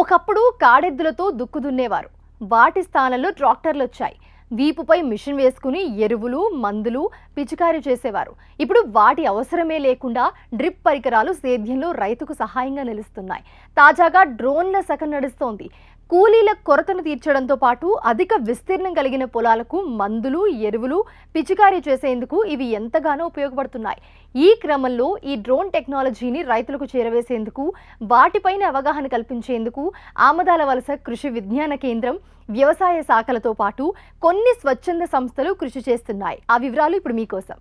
ఒకప్పుడు కాడెద్దులతో దుక్కు దున్నేవారు వాటి స్థానంలో ట్రాక్టర్లు వచ్చాయి వీపుపై మిషన్ వేసుకుని ఎరువులు మందులు పిచికారీ చేసేవారు. ఇప్పుడు వాటి అవసరమే లేకుండా డ్రిప్ పరికరాలు సేద్యంలో రైతుకు సహాయంగా నిలుస్తున్నాయి. తాజాగా డ్రోన్ల సగం నడుస్తోంది. కూలీల కొరతను తీర్చడంతో పాటు అధిక విస్తీర్ణం కలిగిన పొలాలకు మందులు ఎరువులు పిచికారీ చేసేందుకు ఇవి ఎంతగానో ఉపయోగపడుతున్నాయి. ఈ క్రమంలో ఈ డ్రోన్ టెక్నాలజీని రైతులకు చేరవేసేందుకు వాటిపైన అవగాహన కల్పించేందుకు ఆమదాల వలస కృషి విజ్ఞాన కేంద్రం వ్యవసాయ శాఖలతో పాటు కొన్ని స్వచ్ఛంద సంస్థలు కృషి చేస్తున్నాయి. ఆ వివరాలు ఇప్పుడు మీకోసం.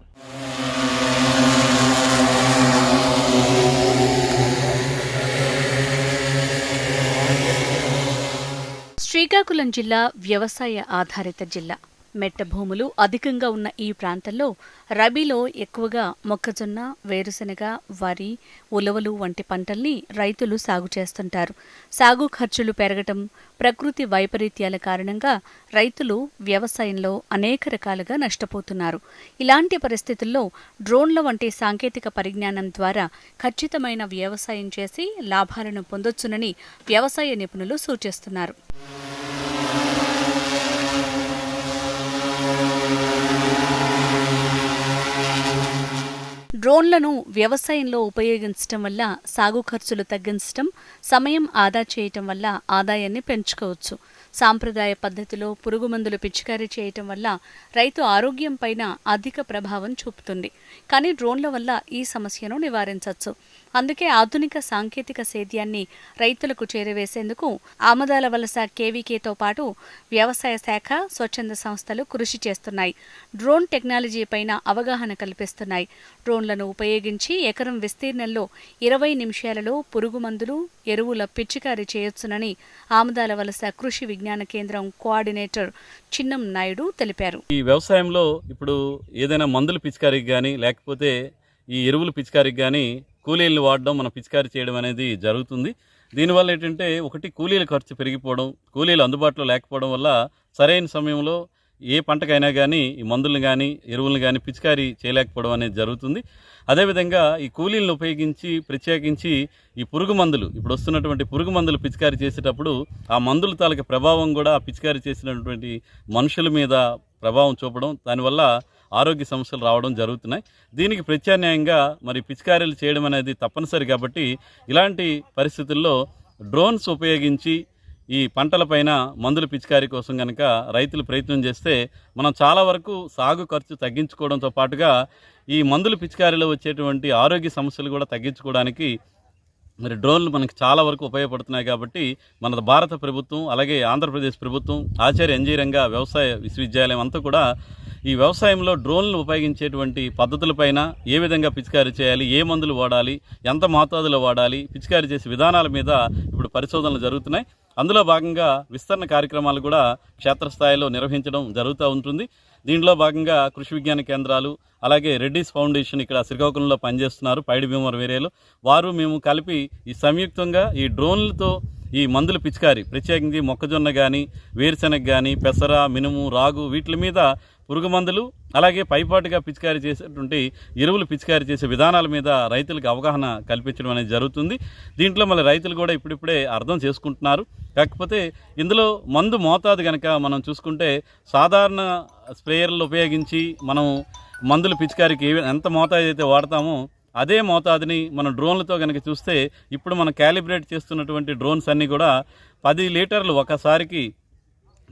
శ్రీకాకుళం జిల్లా వ్యవసాయ ఆధారిత జిల్లా. మెట్ట భూములు అధికంగా ఉన్న ఈ ప్రాంతంలో రబీలో ఎక్కువగా మొక్కజొన్న వేరుశెనగ వరి ఉలవలు వంటి పంటల్ని రైతులు సాగు చేస్తుంటారు. సాగు ఖర్చులు పెరగటం ప్రకృతి వైపరీత్యాల కారణంగా రైతులు వ్యవసాయంలో అనేక రకాలుగా నష్టపోతున్నారు. ఇలాంటి పరిస్థితుల్లో డ్రోన్ల వంటి సాంకేతిక పరిజ్ఞానం ద్వారా ఖచ్చితమైన వ్యవసాయం చేసి లాభాలను పొందొచ్చునని వ్యవసాయ నిపుణులు సూచిస్తున్నారు. డ్రోన్లను వ్యవసాయంలో ఉపయోగించటం వల్ల సాగు ఖర్చులు తగ్గించటం సమయం ఆదా చేయటం వల్ల ఆదాయాన్ని పెంచుకోవచ్చు. సాంప్రదాయ పద్ధతిలో పురుగు మందులు పిచికారీ చేయటం వల్ల రైతు ఆరోగ్యం పైన అధిక ప్రభావం చూపుతుంది. కానీ డ్రోన్ల వల్ల ఈ సమస్యను నివారించవచ్చు. అందుకే ఆధునిక సాంకేతిక సేద్యాన్ని రైతులకు చేరవేసేందుకు ఆమదాల వలస కేవీకేతో పాటు వ్యవసాయ శాఖ స్వచ్ఛంద సంస్థలు కృషి చేస్తున్నాయి. డ్రోన్ టెక్నాలజీ పైన అవగాహన కల్పిస్తున్నాయి. డ్రోన్లను ఉపయోగించి ఎకరం విస్తీర్ణంలో ఇరవై నిమిషాలలో పురుగు మందులు ఎరువుల పిచికారీ చేయొచ్చునని ఆమదాల వలస కృషి విజ్ఞాన కేంద్రం కోఆర్డినేటర్ చిన్నం నాయుడు తెలిపారు. ఈ వ్యవసాయంలో ఇప్పుడు ఏదైనా మందులు పిచికారీకి కానీ లేకపోతే ఈ ఎరువులు పిచికారీకి కానీ కూలీలను వాడడం మనం పిచికారీ చేయడం అనేది జరుగుతుంది. దీనివల్ల ఏంటంటే ఒకటి కూలీల ఖర్చు పెరిగిపోవడం కూలీలు అందుబాటులో లేకపోవడం వల్ల సరైన సమయంలో ఏ పంటకైనా కానీ ఈ మందులను కానీ ఎరువులను కానీ పిచికారీ చేయలేకపోవడం అనేది జరుగుతుంది. అదేవిధంగా ఈ కూలీలను ఉపయోగించి ప్రత్యేకించి ఈ పురుగు మందులు ఇప్పుడు వస్తున్నటువంటి పురుగు మందులు పిచికారీ చేసేటప్పుడు ఆ మందుల తాలూకా ప్రభావం కూడా ఆ పిచికారీ చేసినటువంటి మనుషుల మీద ప్రభావం చూపడం దానివల్ల ఆరోగ్య సమస్యలు రావడం జరుగుతున్నాయి. దీనికి ప్రత్యామ్నాయంగా మరి పిచికారీలు చేయడం అనేది తప్పనిసరి కాబట్టి ఇలాంటి పరిస్థితుల్లో డ్రోన్స్ ఉపయోగించి ఈ పంటలపైన మందుల పిచికారీ కోసం కనుక రైతులు ప్రయత్నం చేస్తే మనం చాలా వరకు సాగు ఖర్చు తగ్గించుకోవడంతో పాటుగా ఈ మందుల పిచికారీలో వచ్చేటువంటి ఆరోగ్య సమస్యలు కూడా తగ్గించుకోవడానికి మరి డ్రోన్లు మనకి చాలా వరకు ఉపయోగపడుతున్నాయి కాబట్టి మన భారత ప్రభుత్వం అలాగే ఆంధ్రప్రదేశ్ ప్రభుత్వం ఆచార్య ఎంజీరంగ వ్యవసాయ విశ్వవిద్యాలయం అంతా కూడా ఈ వ్యవసాయంలో డ్రోన్లు ఉపయోగించేటువంటి పద్ధతులపైన ఏ విధంగా పిచికారీ చేయాలి ఏ మందులు వాడాలి ఎంత మోతాదులో వాడాలి పిచికారీ చేసే విధానాల మీద ఇప్పుడు పరిశోధనలు జరుగుతున్నాయి. అందులో భాగంగా విస్తరణ కార్యక్రమాలు కూడా క్షేత్రస్థాయిలో నిర్వహించడం జరుగుతూ ఉంటుంది. దీంట్లో భాగంగా కృషి విజ్ఞాన కేంద్రాలు అలాగే రెడ్డిస్ ఫౌండేషన్ ఇక్కడ శ్రీకాకుళంలో పనిచేస్తున్నారు పైడి భీమవరం ఏరియాలో. వారు మేము కలిపి ఈ సంయుక్తంగా ఈ డ్రోన్లతో ఈ మందుల పిచికారి ప్రత్యేకించి మొక్కజొన్న కానీ వేరుశెనగ కానీ పెసర మినుము రాగు వీటి మీద పురుగు మందులు అలాగే పైపాటుగా పిచికారీ చేసేటువంటి ఎరువులు పిచికారీ చేసే విధానాల మీద రైతులకు అవగాహన కల్పించడం అనేది జరుగుతుంది. దీంట్లో మళ్ళీ రైతులు కూడా ఇప్పుడిప్పుడే అర్థం చేసుకుంటున్నారు. కాకపోతే ఇందులో మందు మోతాదు కనుక మనం చూసుకుంటే సాధారణ స్ప్రేయర్లు ఉపయోగించి మనం మందులు పిచికారికి ఎంత మోతాదు అయితే వాడతామో అదే మోతాదుని మన డ్రోన్లతో కనుక చూస్తే ఇప్పుడు మనం క్యాలిబ్రేట్ చేస్తున్నటువంటి డ్రోన్స్ అన్నీ కూడా పది లీటర్లు ఒకసారికి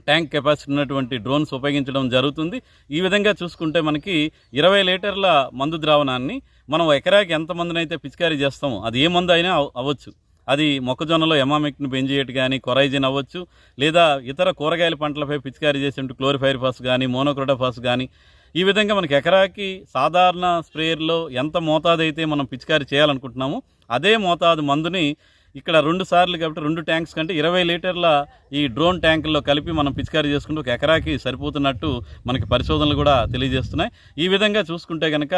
ట్యాంక్ కెపాసిటీ ఉన్నటువంటి డ్రోన్స్ ఉపయోగించడం జరుగుతుంది. ఈ విధంగా చూసుకుంటే మనకి ఇరవై లీటర్ల మందు ద్రావణాన్ని మనం ఎకరాకి ఎంత మందునైతే పిచికారీ చేస్తామో అది ఏ మందు అయినా అవ- అవ్వచ్చు. అది మొక్కజొన్నలో ఎమామిక్ని బెంజియేట్ కానీ కొరైజిన్ అవ్వచ్చు లేదా ఇతర కూరగాయల పంటలపై పిచికారీ చేసే క్లోరిఫైర్ఫాస్ కానీ మోనోక్రోటోఫాస్ కానీ ఈ విధంగా మనకి ఎకరాకి సాధారణ స్ప్రేయర్లో ఎంత మోతాదు అయితే మనం పిచికారీ చేయాలనుకుంటున్నామో అదే మోతాదు మందుని ఇక్కడ రెండు సార్లు కాబట్టి రెండు ట్యాంక్స్ కంటే ఇరవై లీటర్ల ఈ డ్రోన్ ట్యాంకుల్లో కలిపి మనం పిచికారీ చేసుకుంటూ ఒక ఎకరాకి సరిపోతున్నట్టు మనకి పరిశోధనలు కూడా తెలియజేస్తున్నాయి. ఈ విధంగా చూసుకుంటే కనుక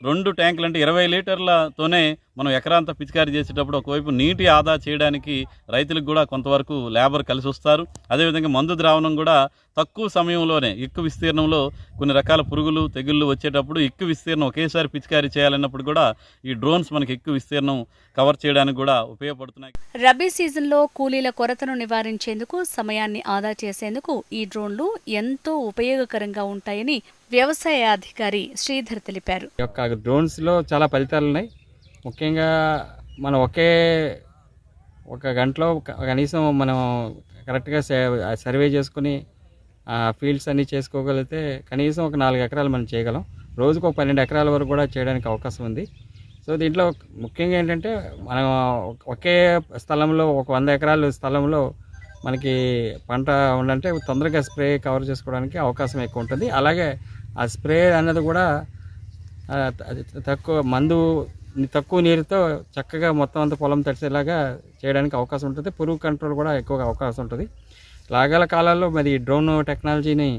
రెండు ట్యాంకులు అంటే ఇరవై లీటర్లతోనే మనం ఎకరాంతా పిచికారీ చేసేటప్పుడు ఒకవైపు నీటి ఆదా చేయడానికి రైతులకు కూడా కొంతవరకు లేబర్ కలిసి వస్తారు. అదేవిధంగా మందు ద్రావణం కూడా తక్కువ సమయంలోనే ఎక్కువ విస్తీర్ణంలో కొన్ని రకాల పురుగులు తెగుళ్ళు వచ్చేటప్పుడు ఎక్కువ విస్తీర్ణం ఒకేసారి పిచికారీ చేయాలన్నప్పుడు కూడా ఈ డ్రోన్స్ మనకి ఎక్కువ విస్తీర్ణం కవర్ చేయడానికి కూడా ఉపయోగపడుతున్నాయి. రబీ సీజన్లో కూలీల కొరతను నివారించేందుకు సమయాన్ని ఆదా చేసేందుకు ఈ డ్రోన్లు ఎంతో ఉపయోగకరంగా ఉంటాయని వ్యవసాయ అధికారి శ్రీధర్ తెలిపారు. ఈ యొక్క డ్రోన్స్లో చాలా ఫలితాలు ఉన్నాయి ముఖ్యంగా మనం ఒకే ఒక గంటలో కనీసం మనం కరెక్ట్గా సర్వే చేసుకుని ఫీల్డ్స్ అన్నీ చేసుకోగలిగితే కనీసం ఒక నాలుగు ఎకరాలు మనం చేయగలం. రోజుకు ఒక పన్నెండు ఎకరాల వరకు కూడా చేయడానికి అవకాశం ఉంది. సో దీంట్లో ముఖ్యంగా ఏంటంటే మనం ఒకే స్థలంలో ఒక వంద ఎకరాల స్థలంలో మనకి పంట ఉండంటే తొందరగా స్ప్రే కవర్ చేసుకోవడానికి అవకాశం ఎక్కువ ఉంటుంది. అలాగే ఆ స్ప్రే అన్నది కూడా తక్కువ మందు తక్కువ నీరుతో చక్కగా మొత్తం అంతా పొలం తడిసేలాగా చేయడానికి అవకాశం ఉంటుంది. పురుగు కంట్రోల్ కూడా ఎక్కువగా అవకాశం ఉంటుంది. లాగాల కాలాల్లో మరి డ్రోన్ టెక్నాలజీని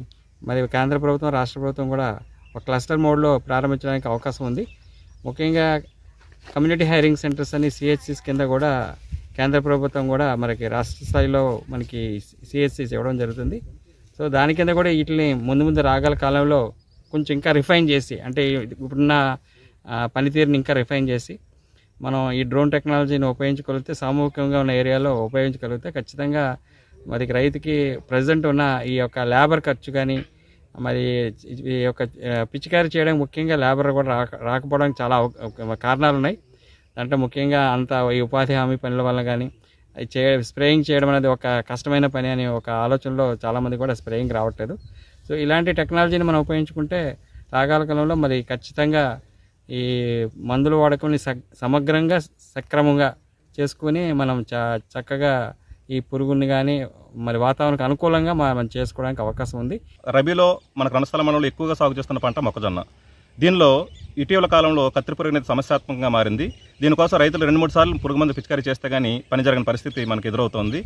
మరి కేంద్ర ప్రభుత్వం రాష్ట్ర ప్రభుత్వం కూడా ఒక క్లస్టర్ మోడ్లో ప్రారంభించడానికి అవకాశం ఉంది. ముఖ్యంగా కమ్యూనిటీ హైరింగ్ సెంటర్స్ అని సిహెచ్సిస్ కింద కూడా కేంద్ర ప్రభుత్వం కూడా మనకి రాష్ట్ర స్థాయిలో మనకి సిహెచ్సిస్ ఇవ్వడం జరుగుతుంది. సో దాని కింద కూడా వీటిని ముందు ముందు రాగల కాలంలో కొంచెం ఇంకా రిఫైన్ చేసి అంటే ఇప్పుడున్న ఆ, పనితీరుని ఇంకా రిఫైన్ చేసి మనం ఈ డ్రోన్ టెక్నాలజీని ఉపయోగించగలిగితే సామూహికంగా ఉన్న ఏరియాలో ఉపయోగించగలిగితే ఖచ్చితంగా మరి రైతుకి ప్రజెంట్ ఉన్న ఈ యొక్క లేబర్ ఖర్చు కానీ మరి ఈ యొక్క పిచికారి పిచికారీ చేయడానికి ముఖ్యంగా లేబర్ కూడా రాక రాకపోవడానికి చాలా కారణాలు ఉన్నాయి. దాంట్లో ముఖ్యంగా అంత ఈ ఉపాధి హామీ పనుల వల్ల కానీ అది చే స్ప్రేయింగ్ చేయడం అనేది ఒక కష్టమైన పని అనే ఒక ఆలోచనలో చాలామంది కూడా స్ప్రేయింగ్ రావట్లేదు. సో ఇలాంటి టెక్నాలజీని మనం ఉపయోగించుకుంటే రాగాల కాలంలో మరి ఖచ్చితంగా ఈ మందుల వాడకంని స- సమగ్రంగా సక్రమంగా చేసుకుని మనం చ చక్కగా ఈ పురుగుని కానీ మరి వాతావరణానికి అనుకూలంగా మనం చేసుకోవడానికి అవకాశం ఉంది. రబీలో మనకు రణస్థల మండలంలో ఎక్కువగా సాగు చేస్తున్న పంట మొక్కజొన్న. దీనిలో ఇటీవల కాలంలో కత్తి పురుగు అనేది సమస్యాత్మకంగా మారింది. దీనికోసం రైతులు రెండు మూడు సార్లు పురుగు మందు పిచికారీ చేస్తే కానీ పని జరగని పరిస్థితి మనకు ఎదురవుతోంది.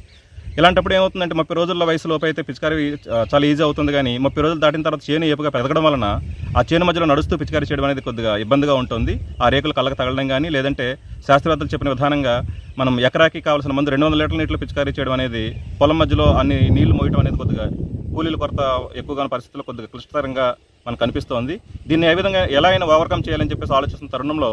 ఇలాంటప్పుడు ఏమవుతుందంటే ముప్పై రోజుల వయసులోపు అయితే పిచికారీ చాలా ఈజీ అవుతుంది కానీ ముప్పై రోజులు దాటిన తర్వాత చేను ఏపుగా పెరగడం వలన ఆ చేను మధ్యలో నడుస్తూ పిచికారీ చేయడం అనేది కొద్దిగా ఇబ్బందిగా ఉంటుంది. ఆ రేకులు కళ్ళకు తగలడం కానీ లేదంటే శాస్త్రవేత్తలు చెప్పిన విధానంగా మనం ఎకరాకి కావాల్సిన మందు రెండు వందల లీటర్ల నీటిలో పిచికారీ చేయడం అనేది పొలం మధ్యలో అన్ని నీళ్ళు మోయడం అనేది కొద్దిగా కూలీల కొరత ఎక్కువగా ఉన్న పరిస్థితుల్లో కొద్దిగా క్లిష్టతరంగా మనకు కనిపిస్తోంది. దీన్ని ఏ విధంగా ఎలా అయినా ఓవర్కమ్ చేయాలని చెప్పేసి ఆలోచిస్తున్న తరుణంలో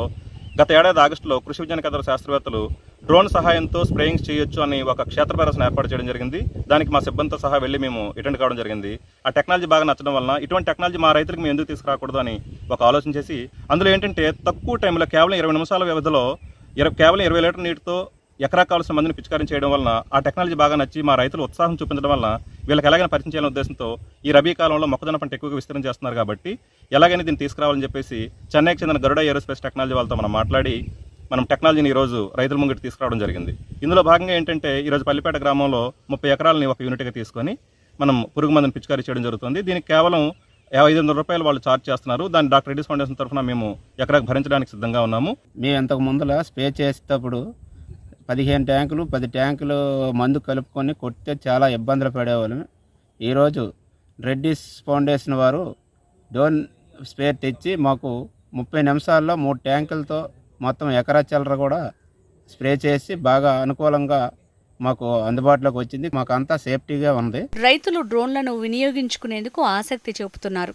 గత ఏడాది ఆగస్టులో కృషి విజ్ఞాన కేంద్ర శాస్త్రవేత్తలు డ్రోన్ సహాయంతో స్ప్రేయింగ్ చేయొచ్చు అని ఒక క్షేత్ర ప్రదర్శన ఏర్పాటు చేయడం జరిగింది. దానికి మా సిబ్బందితో సహా వెళ్ళి మేము అటెండ్ కావడం జరిగింది. ఆ టెక్నాలజీ బాగా నచ్చడం వలన ఇటువంటి టెక్నాలజీ మా రైతులకు మేము ఎందుకు తీసుకురాకూడదు అని ఒక ఆలోచన చేసి అందులో ఏంటంటే తక్కువ టైంలో కేవలం ఇరవై నిమిషాల వ్యవధిలో ఇరవై కేవలం ఇరవై లీటర్ నీటితో ఎకరా కావాల్సిన మందిని పిచికారం చేయడం వలన ఆ టెక్నాలజీ బాగా నచ్చి మా రైతులు ఉత్సాహం చూపించడం వలన వీళ్ళకి ఎలాగైనా పరిచయం చేయాలనే ఉద్దేశంతో ఈ రబీ కాలంలో మొక్కజొన్న పంట ఎక్కువగా విస్తరణ చేస్తున్నారు కాబట్టి ఎలాగైనా దీన్ని తీసుకురావాలని చెప్పేసి చెన్నైకి చెందిన గరుడ ఏరోస్పేస్ టెక్నాలజీ వాళ్ళతో మనం మాట్లాడి మనం టెక్నాలజీని ఈరోజు రైతుల ముంగిటి తీసుకురావడం జరిగింది. ఇందులో భాగంగా ఏంటంటే ఈరోజు పల్లిపేట గ్రామంలో ముప్పై ఎకరాలని ఒక యూనిట్గా తీసుకొని మనం పురుగు మందుని పిచికారీ చేయడం జరుగుతుంది. దీనికి కేవలం యాభై ఐదు వందల రూపాయలు వాళ్ళు ఛార్జ్ చేస్తున్నారు. దాన్ని డాక్టర్ రెడ్డిస్ ఫౌండేషన్ తరఫున మేము ఎకరాకు భరించడానికి సిద్ధంగా ఉన్నాము. మేము ఇంతకు ముందర స్ప్రే చేసేటప్పుడు పదిహేను ట్యాంకులు పది ట్యాంకులు మందు కలుపుకొని కొడితే చాలా ఇబ్బందులు పడేవాళ్ళం. ఈరోజు రెడ్డిస్ ఫౌండేషన్ వారు డోన్ స్ప్రే తెచ్చి మాకు ముప్పై నిమిషాల్లో మూడు ట్యాంకులతో మొత్తం ఎకరా చిల్లర కూడా స్ప్రే చేసి బాగా అనుకూలంగా మాకు అందుబాటులోకి వచ్చింది. మాకు అంతా సేఫ్టీగా ఉంది. రైతులు డ్రోన్లను వినియోగించుకునేందుకు ఆసక్తి చూపుతున్నారు.